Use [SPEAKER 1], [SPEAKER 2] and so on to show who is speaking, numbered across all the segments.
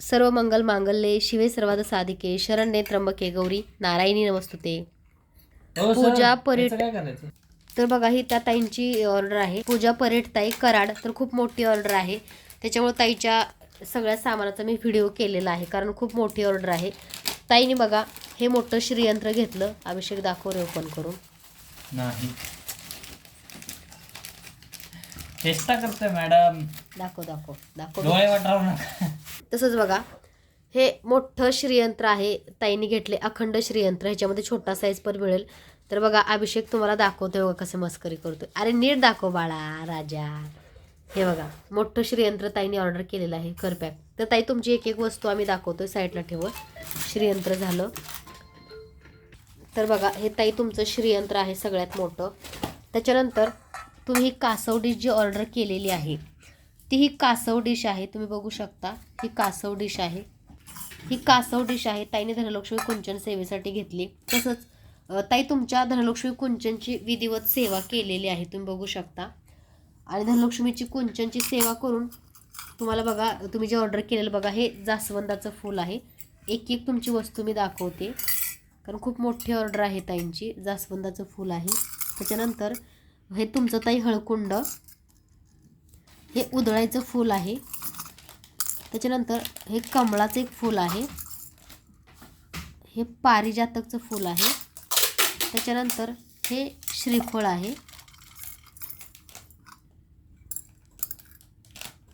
[SPEAKER 1] सर्व मंगल मांगल्ये शिवे सर्वाद साधिके शरण्ये त्र्यंबके गौरी नारायणी नमस्तुते.
[SPEAKER 2] हो
[SPEAKER 1] पूजा
[SPEAKER 2] करायचं?
[SPEAKER 1] तर बघा ही त्या ताईंची ऑर्डर आहे. पूजा परेड ताई कराड तर खूप मोठी ऑर्डर आहे. त्याच्यामुळे ताईच्या सगळ्या सामानाचा मी व्हिडिओ केलेला आहे कारण खूप मोठी ऑर्डर आहे. ताईने बघा हे मोठं श्रीयंत्र घेतलं. अभिषेक दाखव रे ओपन करून.
[SPEAKER 2] नाही. चेष्टा करतोय मॅडम.
[SPEAKER 1] दाखव दाखव. दाखव.
[SPEAKER 2] डोळे वाटावू नका.
[SPEAKER 1] तसंच बघा हे मोठं श्रीयंत्र आहे. ताईने घेतले अखंड श्रीयंत्र. ह्याच्यामध्ये छोटा साईज पण मिळेल. तर बघा अभिषेक तुम्हाला दाखवतोय बघा कसे मस्करी करतोय. अरे नीट दाखव बाळा राजा. हे बघा मोठं श्रीयंत्र ताईने ऑर्डर केलेलं आहे करपॅक तर ताई तुमची एक एक वस्तू आम्ही दाखवतोय साईडला ठेवत श्रीयंत्र झालं. तर बघा हे ताई तुमचं श्रीयंत्र आहे सगळ्यात मोठं. त्याच्यानंतर तुम्ही कासवडी जी ऑर्डर केलेली आहे ती ही कासव डिश आहे तुम्ही बघू शकता. ही कासव डिश आहे. ही कासव डिश आहे. ताईने धनलक्ष्मी कुंचन सेवेसाठी घेतली. तसंच ताई तुमच्या धनलक्ष्मी कुंचनची विधिवत सेवा केलेली आहे तुम्ही बघू शकता. आणि धनलक्ष्मीची कुंचनची सेवा करून तुम्हाला बघा तुम्ही जे ऑर्डर केलेलं बघा हे जास्वंदाचं फूल आहे. एक एक तुमची वस्तू मी दाखवते. कारण खूप मोठी ऑर्डर आहे ताईंची जास्वंदाचं फूल आहे. त्याच्यानंतर हे तुमचं ताई हळकुंड हे उधळायचं फूल आहे. त्याच्यानंतर हे कमळाचं एक फूल आहे. हे पारिजातकचं फूल आहे. त्याच्यानंतर हे श्रीफळ आहे.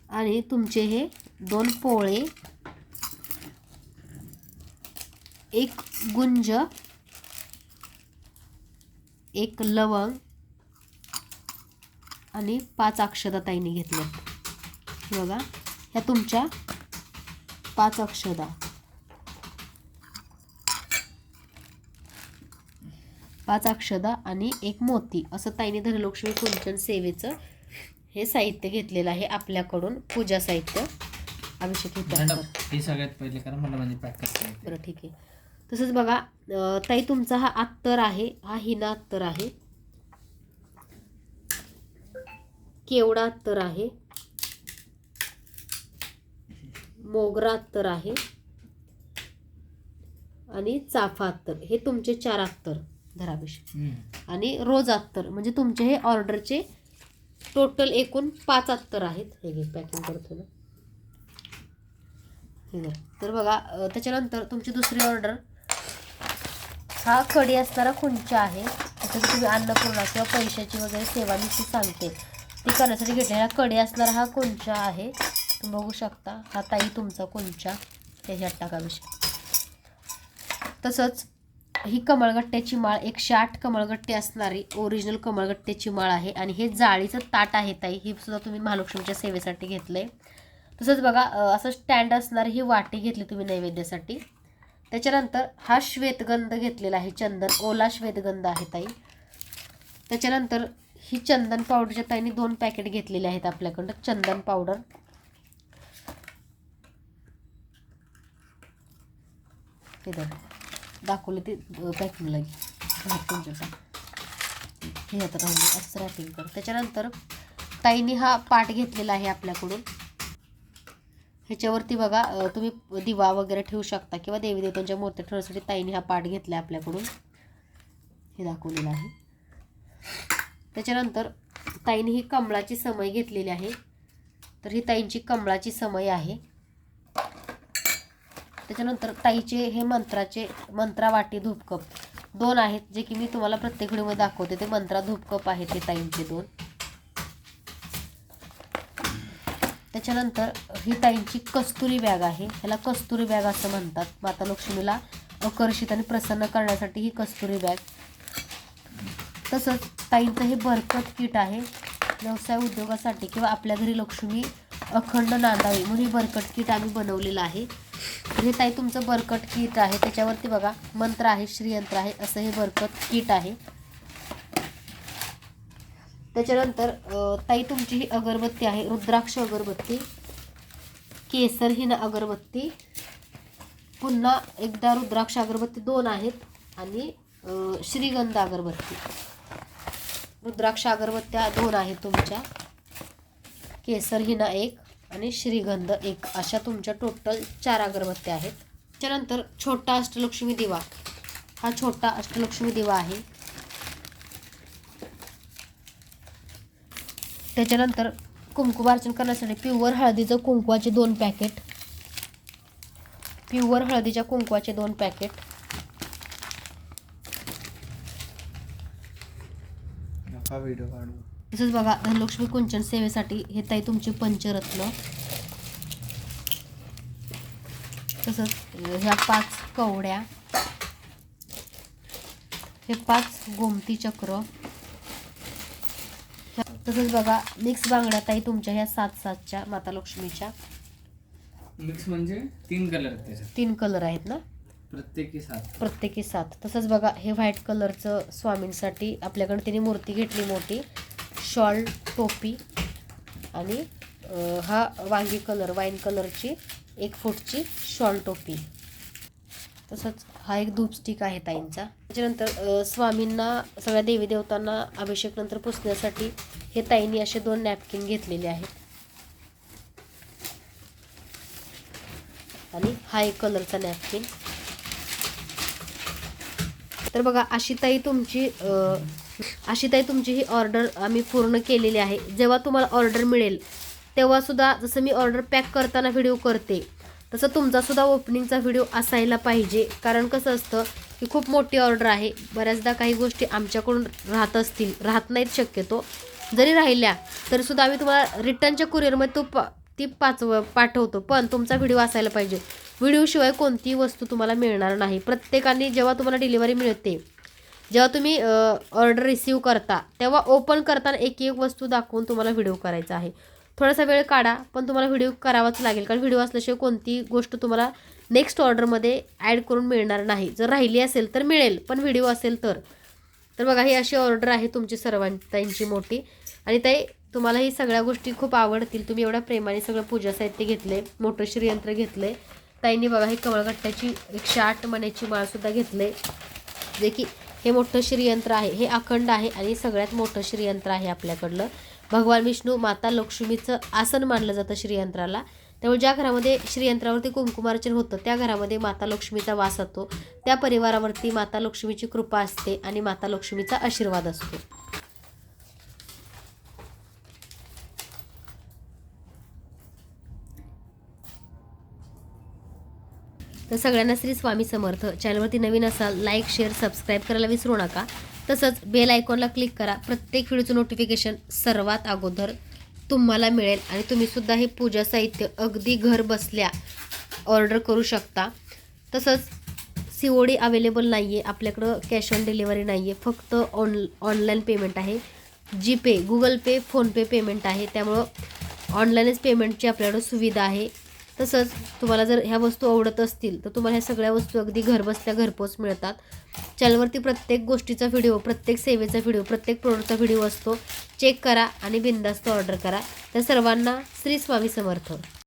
[SPEAKER 1] आणि तुमचे हे दोन पोळे. एक गुंज. एक लवंग. आणि पाच अक्षदा ताईने घेतल्यात हे बघा ह्या तुमच्या पाच अक्षदा पाच अक्षदा आणि एक मोती. असं ताईने धनलक्ष्मी कुंचन सेवेचं हे साहित्य घेतलेलं आहे आपल्याकडून पूजा साहित्य. अभिषेक हे
[SPEAKER 2] सगळ्यात पहिले करा मला म्हणजे पॅक.
[SPEAKER 1] बरं ठीक आहे. तसंच बघा ताई तुमचा हा अत्तर आहे हा हिना अत्तर आहे. केवडा अत्तर आहे. मोगरा अत्तर आहे. आणि चाफा अत्तर हे तुमचे चार अत्तर
[SPEAKER 2] हम्म.
[SPEAKER 1] आणि रोज अत्तर. म्हणजे तुमचे हे ऑर्डरचे टोटल एकूण पाच अत्तर आहेत. हे घे पॅकिंग करतो ना. हे. तर बघा त्याच्यानंतर तुमची दुसरी ऑर्डर हा कडी असणारा खुंचा आहे. की तुम्ही अन्नपूर्णा किंवा पैशाची वगैरे सेवा मी सांगते. ती करण्यासाठी घेतलेला कडी असणारा हा कुंचा आहे? तुम्ही बघू शकता. हा ताई तुमचा कुंचा त्याच्यात टाकाविषयी तसंच ही कमळगट्ट्याची माळ एकशे आठ कमळगट्टे असणारी ओरिजिनल कमळगट्ट्याची माळ आहे. आणि हे जाळीचं ताट आहे ताई. ही सुद्धा तुम्ही महालक्ष्मीच्या सेवेसाठी घेतलंय. तसंच बघा असं स्टँड असणारी ही वाटी घेतली तुम्ही नैवेद्यासाठी. त्याच्यानंतर हा श्वेतगंध घेतलेला आहे. चंदन ओला श्वेतगंध आहे ताई. त्याच्यानंतर ही चंदन पावडरच्या ताईने दोन पॅकेट घेतलेले आहेत आपल्याकडं चंदन पावडर हे दाखवले ते पॅकिंगला घे आता असं रॅपिंग कर. त्याच्यानंतर ताईने हा पाट घेतलेला आहे आपल्याकडून. ह्याच्यावरती बघा तुम्ही दिवा वगैरे ठेवू शकता किंवा देवी देवतांच्या मूर्त्या ठेवण्यासाठी ताईने हा पाट घेतला आहे आपल्याकडून. हे दाखवलेलं आहे. त्याच्यानंतर ताईने ही कमळाची समय घेतलेली आहे. तर ही ताईंची कमळाची समय आहे. त्याच्यानंतर ताईचे हे मंत्राचे मंत्रा वाटी धूपकप. दोन आहेत जे की मी तुम्हाला प्रत्येक व्हिडिओमध्ये दाखवते. ते मंत्रा धूपकप आहेत ते ताईंचे दोन. त्याच्यानंतर ही ताईंची कस्तुरी बॅग आहे. ह्याला कस्तुरी बॅग असं म्हणतात. माता लक्ष्मीला आकर्षित आणि प्रसन्न करण्यासाठी ही कस्तुरी बॅग. तसंच ताईंचं हे बरकत किट आहे व्यवसाय उद्योगासाठी किंवा आपल्या घरी लक्ष्मी अखंड नांदावी म्हणून हे बरकट किट आम्ही बनवलेलं आहे. हे ताई तुमचं बरकट किट आहे. त्याच्यावरती बघा मंत्र आहे श्रीयंत्र आहे असं हे बरकत किट आहे. त्याच्यानंतर ताई तुमची ही अगरबत्ती आहे रुद्राक्ष अगरबत्ती केसर ना अगरबत्ती पुन्हा एकदा रुद्राक्ष अगरबत्ती दोन आहेत आणि श्रीगंध अगरबत्ती. रुद्राक्ष अगरबत्त्या दोन आहेत तुमच्या. केसर हिना एक आणि श्रीगंध एक. अशा तुमच्या टोटल चार अगरबत्त्या आहेत. त्याच्यानंतर छोटा अष्टलक्ष्मी दिवा. हा छोटा अष्टलक्ष्मी दिवा आहे. त्याच्यानंतर कुंकुमार्चन करण्यासाठी प्युअर हळदीचं कुंकवाचे दोन पॅकेट प्युअर हळदीच्या कुंकवाचे दोन पॅकेट
[SPEAKER 2] नका व्हिडिओ काढू.
[SPEAKER 1] तसंच बघा धनलक्ष्मी कुंचन सेवेसाठी हे ताई तुमचे पंचरत्न. तसंच ह्या पाच कवड्या. हे पाच गोमती चक्र. ह्या- तसंच बघा मिक्स बांगड्या ताई तुमच्या ह्या सात सातच्या माता लक्ष्मीच्या.
[SPEAKER 2] मिक्स म्हणजे तीन कलर
[SPEAKER 1] तीन कलर आहेत ना?
[SPEAKER 2] प्रत्येकी सात.
[SPEAKER 1] प्रत्येकी सात. तसंच बघा हे व्हाईट कलरचं स्वामींसाठी आपल्याकडे तिने मूर्ती घेतली मोठी. शॉल टोपी आणि हा वांगी कलर वाईन कलरची एक फूटची शॉल टोपी. तसंच हा एक धूप स्टिक आहे ताईंचा. त्याच्यानंतर स्वामींना सगळ्या देवी देवतांना अभिषेक नंतर पुसण्यासाठी हे ताईंनी असे दोन नॅपकिन घेतलेले आहेत. आणि हा एक कलरचा नॅपकिन. तर बघा अशीताई तुमची अशीताई तुमची ही ऑर्डर आम्ही पूर्ण केलेली आहे. जेव्हा तुम्हाला ऑर्डर मिळेल तेव्हासुद्धा जसं मी ऑर्डर पॅक करताना व्हिडिओ करते तसं तुमचासुद्धा ओपनिंगचा व्हिडिओ असायला पाहिजे. कारण कसं असतं की खूप मोठी ऑर्डर आहे. बऱ्याचदा काही गोष्टी आमच्याकडून राहत असतील राहत नाहीत शक्यतो. जरी राहिल्या तरीसुद्धा आम्ही तुम्हाला रिटर्नच्या कुरिअरमध्ये तो पा ती पाचव पाठवतो. पण तुमचा व्हिडिओ असायला पाहिजे. व्हिडिओशिवाय कोणतीही वस्तू तुम्हाला मिळणार नाही. प्रत्येकाने जेव्हा तुम्हाला डिलिव्हरी मिळते जेव्हा तुम्ही ऑर्डर रिसीव करता तेव्हा ओपन करताना एक एक वस्तू दाखवून तुम्हाला व्हिडिओ करायचा आहे. थोडासा वेळ काढा पण तुम्हाला व्हिडिओ करावाच लागेल. कारण व्हिडिओ असल्याशिवाय कोणती गोष्ट तुम्हाला नेक्स्ट ऑर्डरमध्ये ॲड करून मिळणार नाही. जर राहिली असेल तर मिळेल पण व्हिडिओ असेल तर. तर बघा ही अशी ऑर्डर आहे तुमची सर्वांची मोठी. आणि ताई तुम्हाला ही सगळ्या गोष्टी खूप आवडतील. तुम्ही एवढ्या प्रेमाने सगळं पूजा साहित्य घेतले मोठं श्रीयंत्र आहे ताईंनी बघा हे कमळगट्ट्याची एकशे आठ मण्याची माळसुद्धा घेतले जे की हे मोठं श्रीयंत्र आहे हे अखंड आहे आणि सगळ्यात मोठं श्रीयंत्र आहे आपल्याकडलं. भगवान विष्णू माता लक्ष्मीचं आसन मानलं जातं श्रीयंत्राला. त्यामुळे ज्या घरामध्ये श्रीयंत्रावरती कुंकुमार्चन होतं त्या घरामध्ये माता लक्ष्मीचा वास असतो. त्या परिवारावरती माता लक्ष्मीची कृपा असते आणि माता लक्ष्मीचा आशीर्वाद असतो. तर सगळ्यांना श्री स्वामी समर्थ. चॅनलवरती नवीन असाल लाईक शेअर सबस्क्राईब करायला विसरू नका. तसंच बेल आयकॉनला क्लिक करा. प्रत्येक व्हिडिओचं नोटिफिकेशन सर्वात अगोदर तुम्हाला मिळेल आणि तुम्हीसुद्धा हे पूजा साहित्य अगदी घर बसल्या ऑर्डर करू शकता. तसंच सी ओ डी अवेलेबल नाही आहे आपल्याकडं कॅश ऑन डिलिव्हरी नाही आहे फक्त ऑन ऑनलाईन पेमेंट आहे. GPay Google Pay PhonePe payment आहे. त्यामुळं ऑनलाईनच पेमेंटची आपल्याकडं सुविधा आहे. तसंच तुम्हाला जर ह्या वस्तू आवडत असतील तर तुम्हाला ह्या सगळ्या वस्तू अगदी घरबसल्या घरपोच मिळतात. चॅनलवरती प्रत्येक गोष्टीचा व्हिडिओ प्रत्येक सेवेचा व्हिडिओ प्रत्येक प्रोडक्टचा व्हिडिओ असतो चेक करा आणि बिंदास्त ऑर्डर करा. तर सर्वांना श्री स्वामी समर्थ.